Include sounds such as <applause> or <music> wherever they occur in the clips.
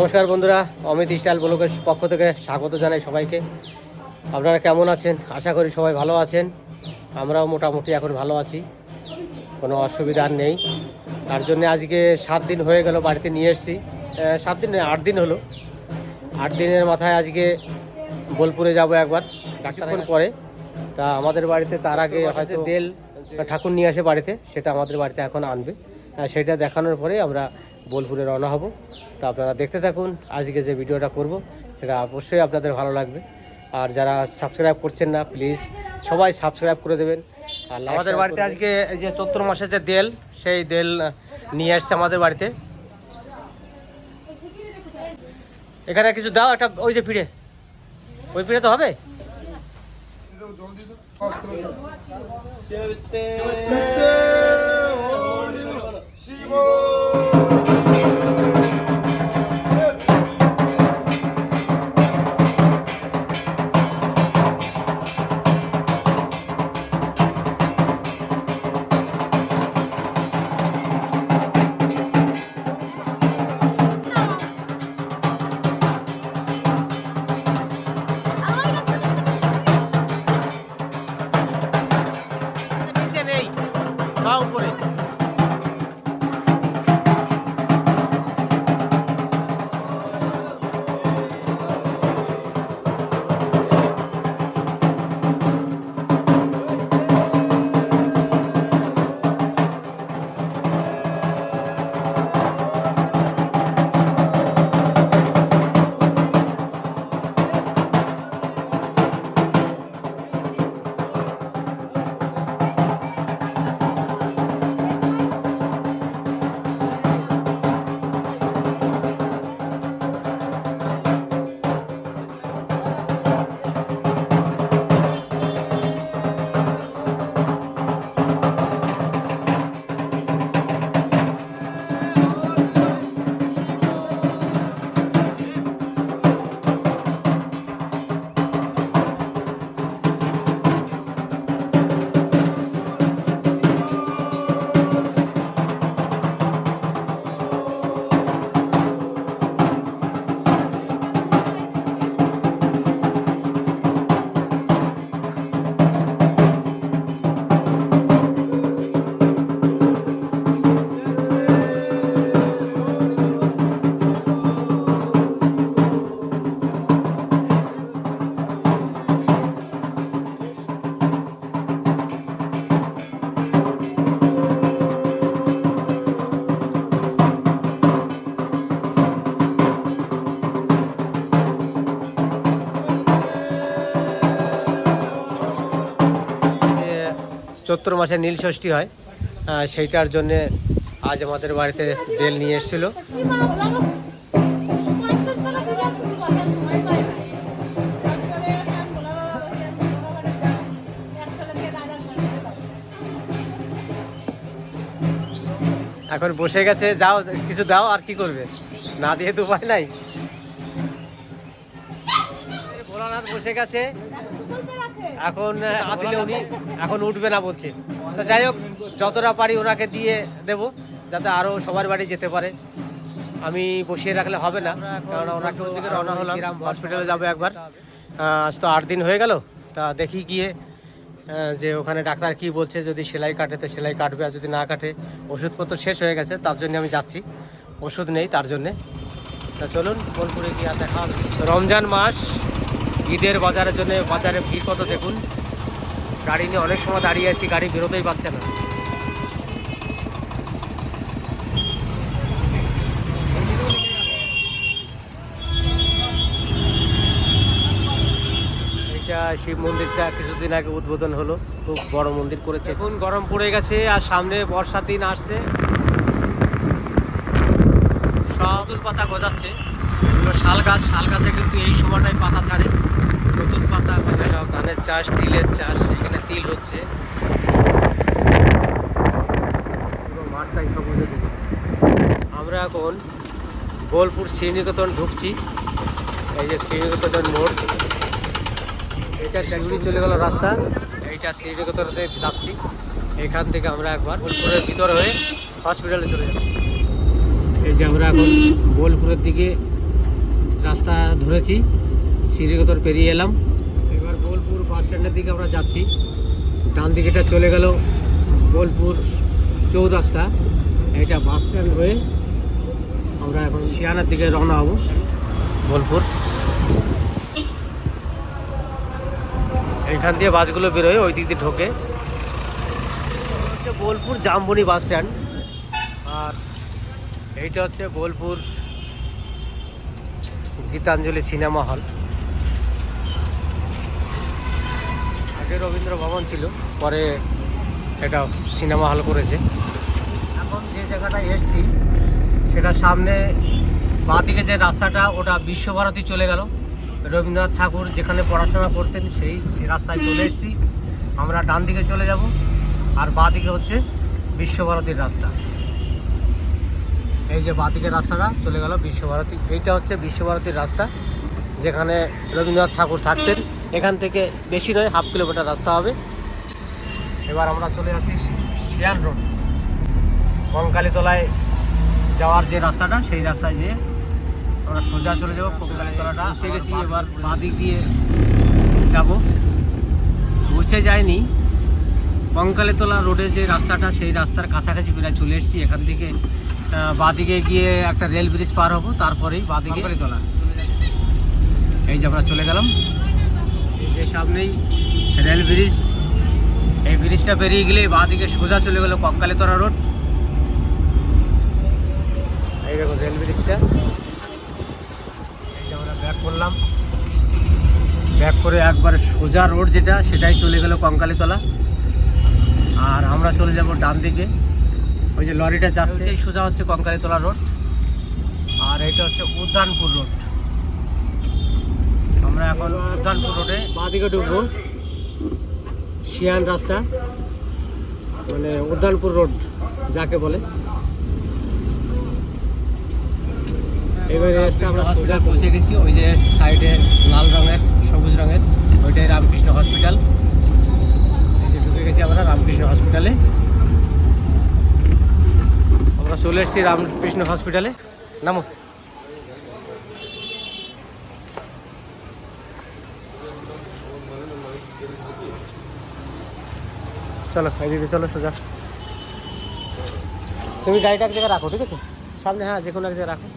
নমস্কার বন্ধুরা অমিত স্টাইল ব্লকের পক্ষ থেকে স্বাগত জানাই সবাইকে। আপনারা কেমন আছেন? আশা করি সবাই ভালো আছেন। আমরাও মোটামুটি এখন ভালো আছি। কোনো অসুবিধা নেই। তার জন্য আজকে সাত দিন হয়ে গেল বাড়িতে নিয়ে এসেছি। সাত দিন নয়, আট দিন হলো। আট দিনের মাথায় আজকে বোলপুরে যাব একবার কিছুক্ষণ পরে। তা আমাদের বাড়িতে তার আগে হয়তো তেল ঠাকুর নিয়ে আসে বাড়িতে সেটা আমাদের বাড়িতে এখন আনবে। সেটা দেখানোর পরে আমরা বোলপুরে রওনা হব। তা আপনারা দেখতে থাকুন আজকে যে ভিডিওটা করব সেটা অবশ্যই আপনাদের ভালো লাগবে। আর যারা সাবস্ক্রাইব করছেন না প্লিজ সবাই সাবস্ক্রাইব করে দেবেন। আর আমাদের বাড়িতে আজকে এই যে চৈত্র মাসের যে দেল সেই দেল নিয়ে আসছে আমাদের বাড়িতে। এখানে কিছু দাও একটা ওই যে পিড়ে ওই পিড়ে তো হবে? নিচে চৈত্র মাসে নীল ষষ্ঠী হয় সেইটার জন্যে আজ আমাদের বাড়িতে বেল নিয়ে এসেছিল। এখন বসে গেছে, যাও, কিছু দাও, আর কি করবে? না দিয়ে তো উপায় নাই। ভোলানাথ বসে গেছে। এখন আহ, দিলে উনি এখন উঠবে না বলছে তো যাই হোক যতটা পারি ওনাকে দিয়ে দেব যাতে আরও সবার বাড়ি যেতে পারে। আমি বসিয়ে রাখলে হবে না কারণ ওনাকে ওদিকে রওনা হলাম হসপিটালে যাব একবার। আজ তো আট দিন হয়ে গেল তা দেখি গিয়ে যে ওখানে ডাক্তার কি বলছে যদি সেলাই কাটে তো সেলাই কাটবে আর যদি না কাটে ওষুধপত্র শেষ হয়ে গেছে তার জন্য আমি যাচ্ছি। ওষুধ নেই তার জন্যে। তা চলুন বোলপুরে গিয়ে দেখা হবে। রমজান মাস ঈদের বাজারের জন্য বাজারে ভিড় কত দেখুন? গাড়ি নিয়ে অনেক সময় দাঁড়িয়ে আছি, গাড়ি বেরোতেই পারছে না। এটা শিব মন্দিরটা কিছুদিন আগে উদ্বোধন হলো, খুব বড় মন্দির করেছে। এখন গরম পড়ে গেছে আর সামনে বর্ষার দিন আসছে। সব পাতা গজাচ্ছে। শাল গাছ, শাল গাছে কিন্তু এই সময়টাই পাতা ছাড়ে। নতুন পাতা গজে সব ধানের চাষ তিলের চাষ এখানে তিল হচ্ছে। পুরো মাঠটাই সবুজে দেখুন আমরা এখন বোলপুর শ্রীনিকেতন ঢুকছি। এই যে শ্রীনিকেতন মোড়। এটা শিউরি চলে গেল রাস্তা। এইটা শ্রীনিকেতনে যাচ্ছি। এখান থেকে আমরা একবার বোলপুরের ভিতর হয়ে হসপিটালে চলে যাব। এই যে আমরা এখন বোলপুরের দিকে রাস্তা ধরেছি। শ্রীগতর পেরিয়ে এলাম। এবার বোলপুর বাস স্ট্যান্ডের দিকে আমরা যাচ্ছি। ডান দিকেটা চলে গেল বোলপুর চৌরাস্তা। এটা বাস স্ট্যান্ড হয়ে আমরা এখন শিয়ানার দিকে রওনা হব বোলপুর। এখান দিয়ে বাসগুলো বেরোয়, ওই দিক দিয়ে ঢোকে। হচ্ছে বোলপুর জামবনি বাস স্ট্যান্ড। আর এইটা হচ্ছে বোলপুর গীতাঞ্জলি সিনেমা হল। আগে রবীন্দ্র ভবন ছিল, পরে এটা সিনেমা হল করেছে। এখন যে জায়গাটায় এসছি, সেটার সামনে বাঁ দিকে যে রাস্তাটা, ওটা বিশ্বভারতী চলে গেল। রবীন্দ্রনাথ ঠাকুর যেখানে পড়াশোনা করতেন, সেই রাস্তায় চলে এসেছি। আমরা ডান দিকে চলে যাব, আর বাঁ দিকে হচ্ছে বিশ্বভারতীর রাস্তা। এই যে বাঁ রাস্তাটা চলে গেল বিশ্বভারতী। এইটা হচ্ছে বিশ্বভারতীর রাস্তা, যেখানে রবীন্দ্রনাথ ঠাকুর থাকতেন। এখান থেকে বেশি নয় হাফ কিলোমিটার রাস্তা হবে। এবার আমরা চলে যাচ্ছি শিয়ান রোড। কঙ্কালীতলায় যাওয়ার যে রাস্তাটা সেই রাস্তায় যেয়ে আমরা সোজা চলে যাব কঙ্কালীতলাটা এসে গেছি এবার বাঁ দিক দিয়ে যাব। বসে যায়নি কঙ্কালীতলা রোডের যে রাস্তাটা সেই রাস্তার কাছাকাছি প্রায় চলে এসেছি। এখান থেকে বাঁদিকে গিয়ে একটা রেল ব্রিজ পার হব তারপরেই বাঁদিকে তোলা এই যে আমরা চলে গেলাম। যে সামনেই রেল ব্রিজ এই ব্রিজটা পেরিয়ে গেলে বাঁদিকে সোজা চলে গেলো কঙ্কালীতলা রোড। এই দেখুন রেল ব্রিজটা। এই যে আমরা ব্যাক করলাম। ব্যাক করে একবারে সোজা রোড যেটা সেটাই চলে গেল কঙ্কালীতলা। আর আমরা চলে যাব ডান দিকে। ওই যে লরিটা যাচ্ছে সোজা হচ্ছে কঙ্কালীতলা রোড। আর এটা হচ্ছে উদ্যানপুর রোড। আমরা এখন উদ্যানপুর রোডে। বাঁদিকে ঢুকবো। শিয়ান রাস্তা। মানে উদ্যানপুর রোড যাকে বলে। এবারে রাস্তা আমরা হসপিটাল পৌঁছে গেছি ওই যে সাইডে লাল রঙের সবুজ রঙের ওইটাই রামকৃষ্ণ হসপিটাল এই যে ঢুকে গেছি আমরা রামকৃষ্ণ হসপিটালে আমরা চলে এসেছি রামকৃষ্ণ হসপিটালে নামো। চলো এদিকে চলো সোজা। তুমি গাড়িটা এক জায়গায় রাখো ঠিক আছে? সামনে হ্যাঁ যে কোনো এক জায়গায় রাখো।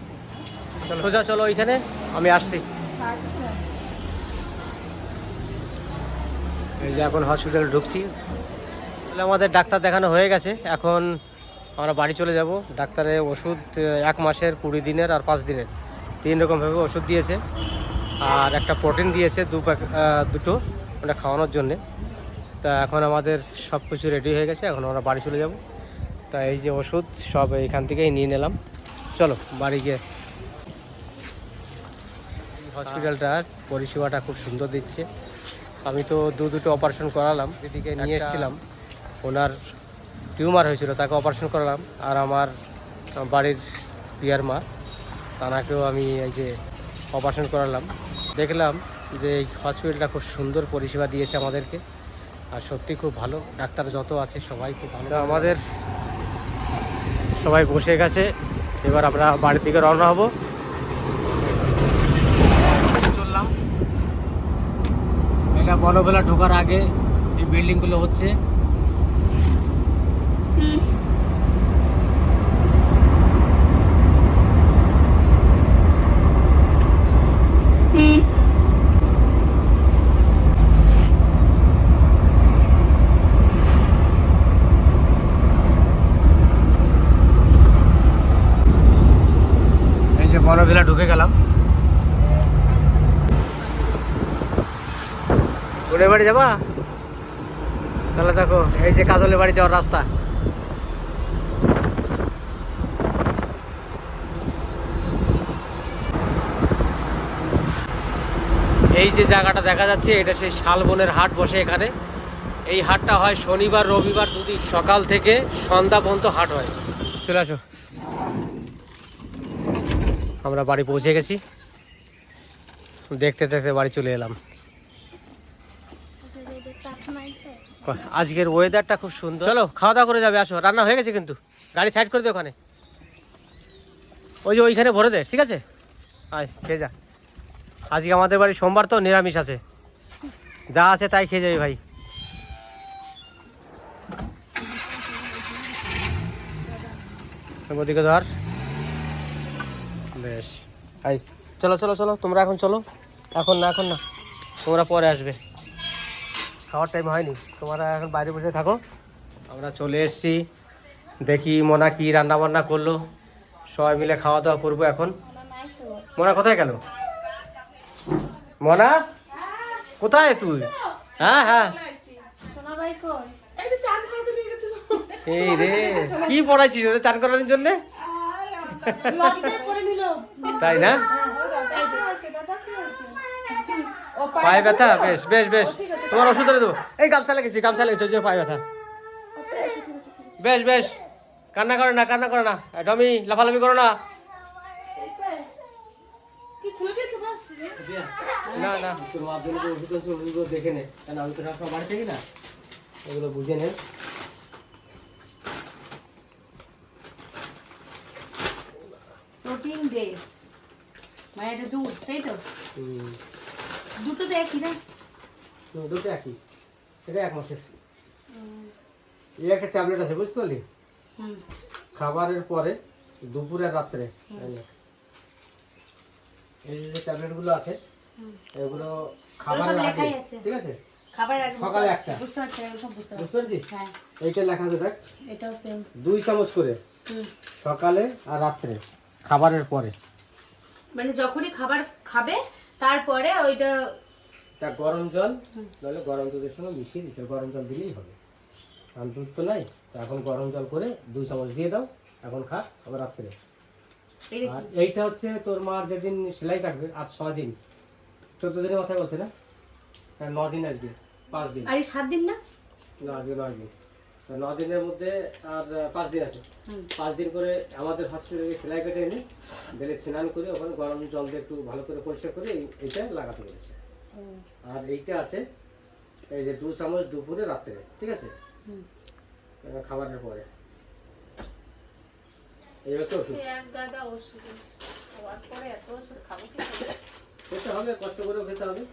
চলো। সোজা চলো ওইখানে আমি আসছি। এই যে এখন হসপিটালে ঢুকছি। তাহলে আমাদের ডাক্তার দেখানো হয়ে গেছে। এখন আমরা বাড়ি চলে যাব। ডাক্তারে ওষুধ এক মাসের কুড়ি দিনের আর পাঁচ দিনের। তিন রকমভাবে ওষুধ দিয়েছে। আর একটা প্রোটিন দিয়েছে দু প্যাক- দুটো ওটা খাওয়ানোর জন্যে। তা এখন আমাদের সব কিছু রেডি হয়ে গেছে এখন আমরা বাড়ি চলে যাব। তা এই যে ওষুধ সব এখান থেকেই নিয়ে নিলাম। চলো বাড়ি গিয়ে। হসপিটালটার পরিষেবাটা খুব সুন্দর দিচ্ছে। আমি তো দু দুটো অপারেশন করালাম দিদিকে নিয়ে এসেছিলাম। ওনার টিউমার হয়েছিল তাকে অপারেশন করালাম। আর আমার বাড়ির পিয়ার মা তানাকেও আমি এই যে অপারেশন করালাম। দেখলাম যে এই হসপিটালটা খুব সুন্দর পরিষেবা দিয়েছে আমাদেরকে। আর সত্যি খুব ভালো। ডাক্তার যত আছে সবাই খুব ভালো। আমাদের সবাই বসে গেছে। এবার আমরা বাড়ির দিকে রওনা হব। চললাম। এটা বনবেলা ঢোকার আগে এই বিল্ডিংগুলো হচ্ছে। এই ঢুকে গেলাম। বোনের বাড়ি যাবা? তাহলে দেখো, এই যে কাজলের বাড়ি যাওয়ার রাস্তা। এই যে জায়গাটা দেখা যাচ্ছে, এটা সেই শালবনের হাট বসে এখানে। এই হাটটা হয় শনিবার, রবিবার দুদিন সকাল থেকে সন্ধ্যা পর্যন্ত হাট হয়। চলে আসো। আমরা বাড়ি পৌঁছে গেছি। দেখতে দেখতে বাড়ি চলে এলাম। আজকের ওয়েদারটা খুব সুন্দর। চলো, খাওয়া দাওয়া করে যাবে, আসো। রান্না হয়ে গেছে কিন্তু। গাড়ি সাইড করে দে ওখানে। ওই যে ওইখানে ভরে দে, ঠিক আছে? আয়, খেয়ে যা। আজকে আমাদের বাড়ি সোমবার তো নিরামিষ আছে। যা আছে তাই খেয়ে যাবে ভাই। ওদিকে ধর। বেশ। আই চলো চলো চলো তোমরা এখন চলো। এখন না এখন না। তোমরা পরে আসবে। খাওয়ার টাইম হয়নি। তোমরা এখন বাইরে বসে থাকো। আমরা চলে এসেছি। দেখি মোনা কি রান্না বান্না করল। সবাই মিলে খাওয়া দাওয়া করব এখন। মোনা কোথায় গেল? মোনা? কোথায় তুই? হ্যাঁ হ্যাঁ। এই রে কি পড়াইছিস? ওরে চান করানোর জন্য? <laughs> তাই না? পায়ে ব্যথা? বেশ বেশ বেশ। তোমার ওষুধ দেবো। এই গামছা লেগেছি গামছা লেগেছে যে পায়ে ব্যথা। বেশ বেশ। কান্না করে না, কান্না করে না। ডমি, লাফালাফি করো না। না না। দেখে কেন আমি তো সব বাড়ি থেকে না। এগুলো বুঝে নে প্রোটিন দে মানে এটা দুধ তাই তো? দুটো তো একই না? দুটো একই। এটা এক মাসের। এই একটা ট্যাবলেট আছে বুঝতে পারলি? হুম। খাবারের পরে দুপুরে রাত্রে। এই যে। ট্যাবলেটগুলো আছে এগুলো খাবারের আগে ঠিক আছে? সকালে একটা। বুঝতে পারছিস? হ্যাঁ। এইটা লেখা আছে দেখ। দুই চামচ করে। সকালে আর রাত্রে। খাবারের পরে। মানে যখনই খাবার খাবে তারপরে ওইটা তা গরম জল নাহলে গরম দুধের সঙ্গে মিশিয়ে দিতে। গরম জল দিলেই হবে। আর দুধ তো নাই এখন গরম জল করে দুই চামচ দিয়ে দাও এখন খা আবার রাত্রে। আর এইটা হচ্ছে তোর মার যেদিন সেলাই কাটবে আর ছ দিন চোদ্দ দিনের মাথায় বলছে না? হ্যাঁ ন দিন আজকে পাঁচ দিন আর এই সাত দিন না? না আজকে নয় দিন ন দিনের মধ্যে আর পাঁচ দিন আছে। পাঁচ দিন করে আমাদের হসপিটালে সেলাই কেটে এনে দিলে স্নান করে ওখানে গরম জল দিয়ে একটু ভালো করে পরিষ্কার করে এই- এইটা লাগাতে বলেছে। আর এইটা আছে এই যে দু চামচ দুপুরে রাত্রে ঠিক আছে? খাবারের পরে। এই হচ্ছে ওষুধ। এক গাদা ওষুধ খাওয়ার পরে এত ওষুধ খাব কি করে? খেতে হবে কষ্ট করেও খেতে হবে।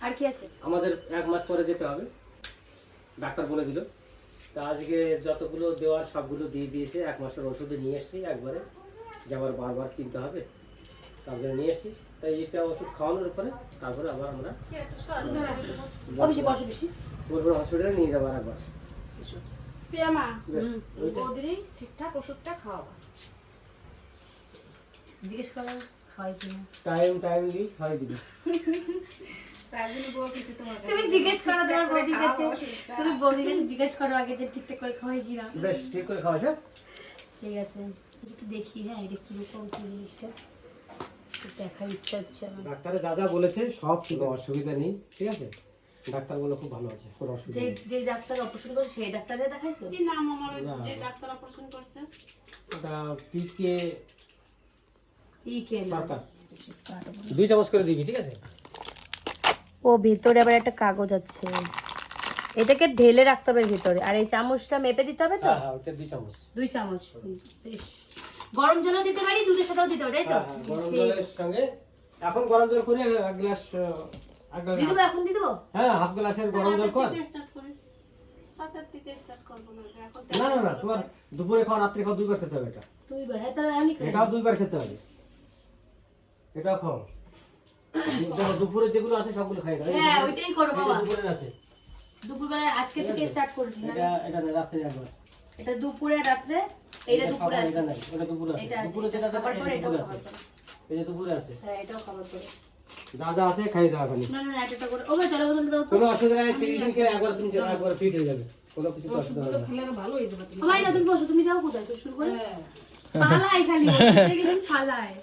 আর কি আছে? আমাদের এক মাস পরে যেতে হবে। ডাক্তার বলে দিল। তা আজকে যতগুলো দেওয়ার সবগুলো দিয়ে দিয়েছে এক মাসের ওষুধে নিয়ে এসেছি একবারে যে আবার বারবার কিনতে হবে তার জন্য নিয়ে এসেছি। তাই এটা ওষুধ খাওয়ানোর পরে তারপরে আবার আমরা বোলপুর হসপিটালে নিয়ে যাব আর একবার। ঠিকঠাক ওষুধটা খাওয়াবা। জিজ্ঞেস করো খাওয়াই কিনা? টাইম টাইমলি খাই দিবি। <laughs> তার জন্য বউ কিছু তোমার তুমি জিজ্ঞেস করো তোমার বৌদির কাছে। তুমি বৌদির কাছে জিজ্ঞেস করো আগে যে ঠিকঠাক করে খাওয়াই কিনা বেশ ঠিক করে খাওয়া হ্যাঁ ঠিক আছে। একটু দেখি হ্যাঁ এটা কীরকম কি জিনিসটা। দেখার ইচ্ছা হচ্ছে আমার। ডাক্তারে যা যা বলেছে সব ঠিক অসুবিধা নেই ঠিক আছে? ডাক্তার ডাক্তারগুলো খুব ভালো আছে কোনো অসুবিধা যে নেই। যে ডাক্তার অপারেশন করছে সেই ডাক্তারে দেখাইছো? কি নাম আমার যে ডাক্তার অপারেশন করছে? ওটা পিকে ই কে না সরকার। দুই চামচ করে দিবি ঠিক আছে? ও ভেতরে আবার একটা কাগজ আছে। এটাকে ঢেলে রাখতে হবে ভিতরে। আর এই চামচটা মেপে দিতে হবে তো? হ্যাঁ হ্যাঁ ওটা দুই চামচ। দুই চামচ। বেশ। গরম জলও দিতে পারি দুধের সাথেও দিতে পারি তাই তো? হ্যাঁ গরম জলের সঙ্গে। এখন গরম জল করে এক গ্লাস এক গ্লাস দেবো এখন দেবো? হ্যাঁ হাফ গ্লাসের গরম জল কর। না এখন না না না তোমার দুপুরে খাওয়া রাত্রে খাওয়া দুইবার খেতে হবে এটা। তুই বার হ্যাঁ তাহলে আমি খাই। এটাও দুইবার খেতে হবে। এটাও খাও। দেখো দুপুরে যেগুলো আছে সবগুলো খাই দাও। হ্যাঁ ওইটাই করো বাবা। দুপুরের আছে। দুপুরবেলা আজকে থেকে স্টার্ট করছি না এটা এটা না, রাত্রে একবার। এটা দুপুরে রাত্রে এইটা এটা দুপুরে আছে। এটা দুপুরে আছে। দুপুরে যেটা খাবার পরে এটা দুপুরে আছে। যে দুপুরে আছে। হ্যাঁ এটাও খাবার পরে। যা যা আছে খাই দাও এখনই। না না এটা করে ও ভাই জলের দাও। কোনো অসুবিধা নেই তিন দিন খেলে একবার তুমি যাও, একবার ফিট হয়ে যাবে। কোনো কিছু অসুবিধা হবে না। ভালো হয়ে যাবে ও ভাই না তুমি বসো তুমি যাও কোথায়? তো শুরু করে। হ্যাঁ। পালাই খালি ওষুধ তুমি পালায়।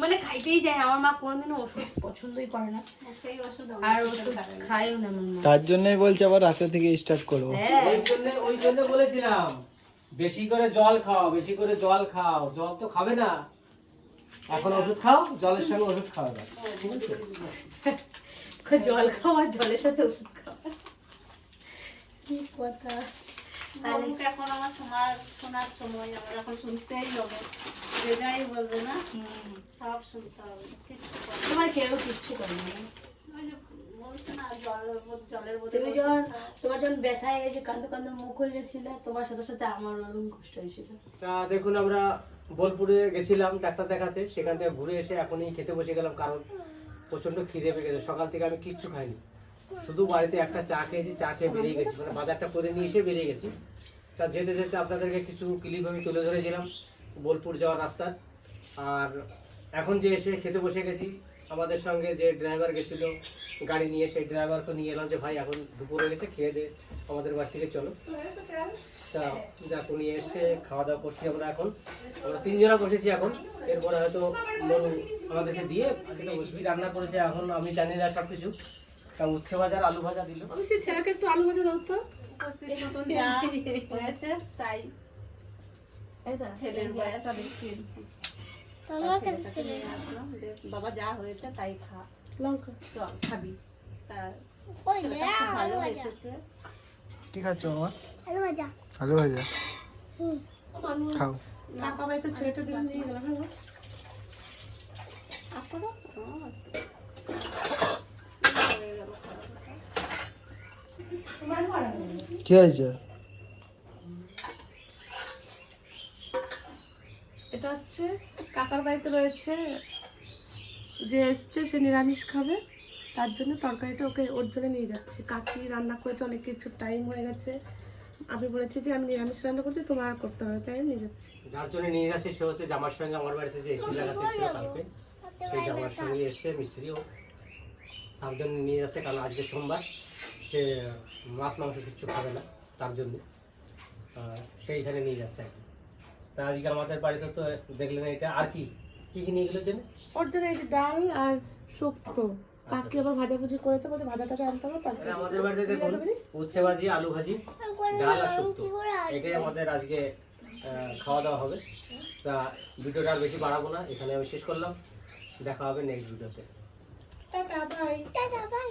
মানে খাইতেই যায় আমার মা কোনোদিনও ওষুধ পছন্দই করে না। সেই ওষুধ আর ওষুধ খায়ও না আমার মা। তার জন্যই বলছে আবার রাতে থেকে স্টার্ট করব। হ্যাঁ। ওই জন্য ওই জন্য বলেছিলাম বেশি করে জল খাও বেশি করে জল খাও। জল তো খাবে না। এখন ওষুধ খাও জলের সঙ্গে ওষুধ খাওয়া দাও <laughs> জল আর জলের সাথে ওষুধ খাওয়া কি কথা। বলুক এখন আমার শোনার শোনার সময় আমার এখন শুনতেই হবে। যে যাই বলবে না সব শুনতে হবে। কিচ্ছু তোমার কেউ কিচ্ছু করে না ওই যে বলছে না জলের বোতল- জলের বোতল তুমি যখন তোমার যখন ব্যথায় এসে কান্দো কান্দো মুখ তোমার সাথে সাথে আমার কষ্ট হয়েছিল। তা দেখুন আমরা বোলপুরে গেছিলাম ডাক্তার দেখাতে। সেখান থেকে ঘুরে এসে এখনই খেতে বসে গেলাম কারণ প্রচণ্ড খিদে পেয়ে গেছে। সকাল থেকে আমি কিচ্ছু খাইনি। শুধু বাড়িতে একটা চা খেয়েছি, চা খেয়ে বেরিয়ে গেছি। মানে বাজারটা করে নিয়ে এসে বেরিয়ে গেছি। তা যেতে যেতে আপনাদেরকে কিছু ক্লিপ আমি তুলে ধরেছিলাম, বোলপুর যাওয়ার রাস্তার আর এখন যে এসে খেতে বসে গেছি, আমাদের সঙ্গে যে ড্রাইভার গেছিল, গাড়ি নিয়ে সেই ড্রাইভারকে নিয়ে এলাম যে, ভাই, এখন দুপুরে গেছে, খেয়ে দে, আমাদের বাড়ি থেকে চলো। তা যাক, উনি এসে খাওয়া দাওয়া করছি আমরা এখন। আমরা তিনজনা বসেছি এখন। এরপরে হয়তো মনু আমাদেরকে দিয়ে রান্না করেছে, এখন আমি জানি না সব কিছু তা উচ্ছে ভাজা আলু ভাজা দিল। অবশ্যই ছেলেকে একটু আলু ভাজা দাও তো। উপস্থিত নতুন যা হয়েছে তাই ছেলের বয়স। বাবা যা হয়েছে তাই খা। লঙ্কা। চল খাবি। তা খুব ভালো এসেছে। কি খাচ্ছ মামা? আলু ভাজা। আলু ভাজা। খাও। কাকা বাড়িতে ছেলেটা দিন নিয়ে গেলাম হ্যাঁ আপনারও হয়ে গেল কি হয়েছে? এটা হচ্ছে কাকার বাড়িতে রয়েছে যে এসছে সে নিরামিষ খাবে। তার জন্য তরকারিটা ওকে ওর জন্য নিয়ে যাচ্ছি। কাকি রান্না করেছে অনেক কিছু টাইম হয়ে গেছে। আমি বলেছি যে আমি নিরামিষ রান্না করছি তোমার আর করতে হবে তাই আমি নিয়ে যাচ্ছি। যার জন্য নিয়ে যাচ্ছে সে হচ্ছে জামার সঙ্গে আমার বাড়িতে যে এসি লাগাতে ছিল কালকে সেই জামার সঙ্গে এসছে মিস্ত্রিও। তার জন্য নিয়ে যাচ্ছে কারণ আজকে সোমবার। সে মাছ মাংস কিচ্ছু খাবে না তার জন্য। সেইখানে নিয়ে যাচ্ছে আর কি। তা আজকে আমাদের বাড়িতে তো দেখলেন এটা। আর কি? কি কি নিয়ে গেলো জন্য ওর জন্য এই যে ডাল আর শুক্তো। কাকি আবার ভাজাভুজি করেছে বলছে ভাজা টাজা আনতে হবে তারপরে আমাদের বাড়িতে দেখুন উচ্ছে ভাজি আলু ভাজি ডাল আর শুক্তো। এটাই আমাদের আজকে খাওয়া দাওয়া হবে। তা ভিডিওটা আর বেশি বাড়াবো না এখানে আমি শেষ করলাম। দেখা হবে নেক্সট ভিডিওতে টাটা বাই টাটা বাই